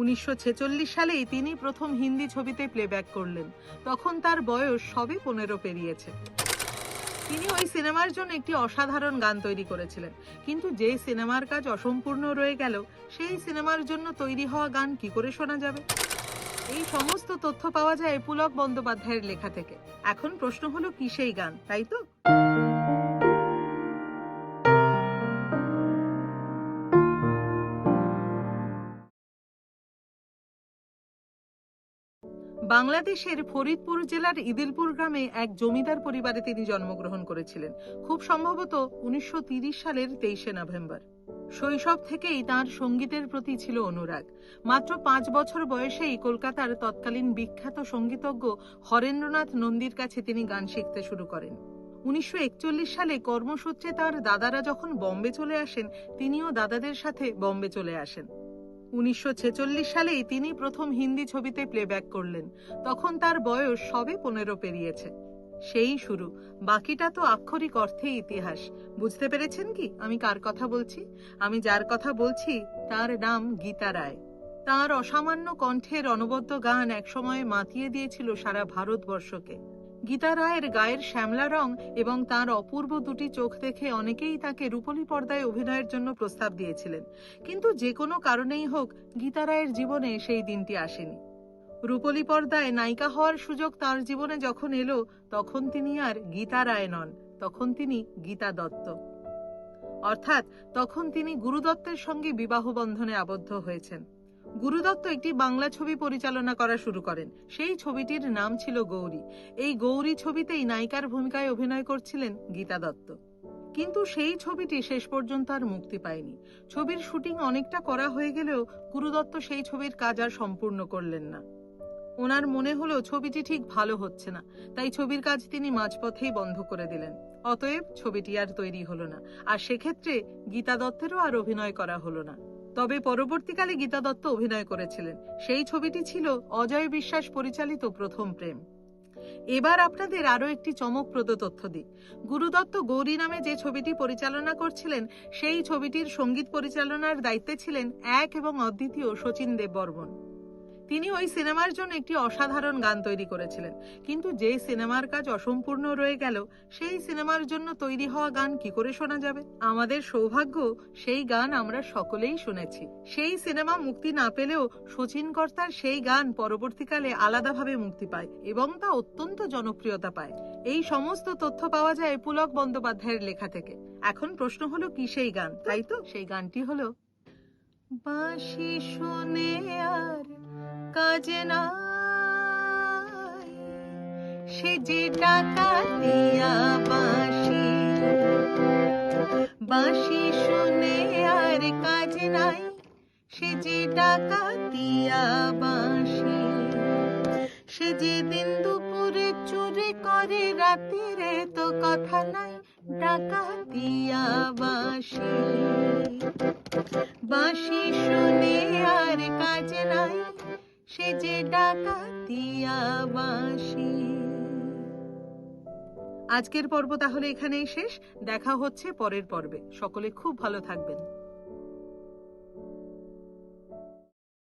উনিশশো ছেচল্লিশ সালেই তিনি প্রথম হিন্দি ছবিতে প্লেব্যাক করলেন। তখন তার বয়স সবে পনেরো পেরিয়েছে। তিনি ওই সিনেমার জন্য একটি অসাধারণ গান তৈরি করেছিলেন। কিন্তু যে সিনেমার কাজ অসম্পূর্ণ রয়ে গেল, সেই সিনেমার জন্য তৈরি হওয়া গান কি করে শোনা যাবে? এই সমস্ত তথ্য পাওয়া যায় পুলক বন্দ্যোপাধ্যায়ের লেখা থেকে। এখন প্রশ্ন হলো কি সেই গান, তাই তো? বাংলাদেশের ফরিদপুর জেলার ইদিলপুর গ্রামে এক জমিদার পরিবারে তিনি জন্মগ্রহণ করেছিলেন। খুব সম্ভবত উনিশশো সালের তেইশে নভেম্বর। শৈশব থেকেই তার সঙ্গীতের প্রতি ছিল অনুরাগ। মাত্র পাঁচ বছর বয়সেই কলকাতার তৎকালীন বিখ্যাত সঙ্গীতজ্ঞ হরেন্দ্রনাথ নন্দীর কাছে তিনি গান শিখতে শুরু করেন। উনিশশো একচল্লিশ সালে কর্মসূত্রে তার দাদারা যখন বম্বে চলে আসেন, তিনিও দাদাদের সাথে বম্বে চলে আসেন। উনিশশো সালেই তিনি প্রথম হিন্দি ছবিতে প্লেব্যাক করলেন। তখন তার বয়স সবে পনেরো পেরিয়েছে। সেই শুরু। বাকিটা তো আক্ষরিক অর্থেই ইতিহাস। বুঝতে পেরেছেন কি? আমি কার কথা বলছি? আমি যার কথা বলছি, তার নাম গীতা রায়। তাঁর অসামান্য কণ্ঠের অনবদ্য গান একসময় মাতিয়ে দিয়েছিল সারা ভারতবর্ষকে। গীতা রায়ের গায়ের শ্যামলা রং এবং তার অপূর্ব দুটি চোখ দেখে অনেকেই তাকে রূপলী পর্দায় অভিনয়ের জন্য প্রস্তাব দিয়েছিলেন। কিন্তু যে কোনো কারণেই হোক, গীতা রায়ের জীবনে সেই দিনটি আসেনি। রূপলী পর্দায় নায়িকা হওয়ার সুযোগ তার জীবনে যখন এলো, তখন তিনি আর গীতা রায় নন, তখন তিনি গীতা দত্ত। অর্থাৎ, তখন তিনি গুরুদত্তের সঙ্গে বিবাহ বন্ধনে আবদ্ধ হয়েছেন। গুরুদত্ত একটি বাংলা ছবি পরিচালনা করা শুরু করেন। সেই ছবিটির নাম ছিল গৌরী। এই গৌরী ছবিতেই নায়িকার ভূমিকায় অভিনয় করছিলেন গীতা দত্ত। কিন্তু সেই ছবিটি শেষ পর্যন্ত আর মুক্তি পায়নি। ছবির শুটিং অনেকটা করা হয়ে গেলেও গুরুদত্ত সেই ছবির কাজ আর সম্পূর্ণ করলেন না। ওনার মনে হলো ছবিটি ঠিক ভালো হচ্ছে না, তাই ছবির কাজ তিনি মাঝপথেই বন্ধ করে দিলেন। অতএব ছবিটি আর তৈরি হলো না, আর সেক্ষেত্রে গীতা দত্তেরও আর অভিনয় করা হলো না। তবে পরবর্তীকালে গীতা দত্ত অভিনয় করেছিলেন। সেই ছবিটি ছিল অজয় বিশ্বাস পরিচালিত প্রথম প্রেম। এবার আপনাদের আরও একটি চমকপ্রদ তথ্য দিই। গুরুদত্ত গৌরী নামে যে ছবিটি পরিচালনা করছিলেন, সেই ছবিটির সংগীত পরিচালনার দায়িত্বে ছিলেন এক এবং অদ্বিতীয় শচীন দেব বর্মন তিনি ওই সিনেমার জন্য একটি অসাধারণ গান তৈরি করেছিলেন। কিন্তু যে সিনেমার কাজ অসম্পূর্ণ রয়ে গেল, সেই সিনেমার জন্য তৈরি হওয়া গান কি করে শোনা যাবে? আমাদের সৌভাগ্য, সেই গান আমরা সকলেই শুনেছি। সেই সিনেমা মুক্তি না পেলেও শচীন কর্তার সেই গান পরবর্তীকালে আলাদাভাবে মুক্তি পায় এবং তা অত্যন্ত জনপ্রিয়তা পায়। এই সমস্ত তথ্য পাওয়া যায় পুলক বন্দ্যোপাধ্যায়ের লেখা থেকে। এখন প্রশ্ন হলো, কি সেই গান? তাই তো? সেই গানটি হলো, বাঁশি শুনে আর কাজে নাই। সে যে টাকা দিয়া বাঁশি বাঁশি শুনে আর কাজ নাই। সে যে টাকা দিয়া বাঁশি, সে যে দিন দুপুরে চুরি করে, রাতিরে তো কথা নাই। ডাকা দিয়া বাঁশি বাঁশি শুনে আর কাজ নাই। সে যে ডাকা দিয়া বাঁশি আজকের পর্ব তাহলে এখানেই শেষ। দেখা হচ্ছে পরের পর্বে। সকলে খুব ভালো থাকবেন।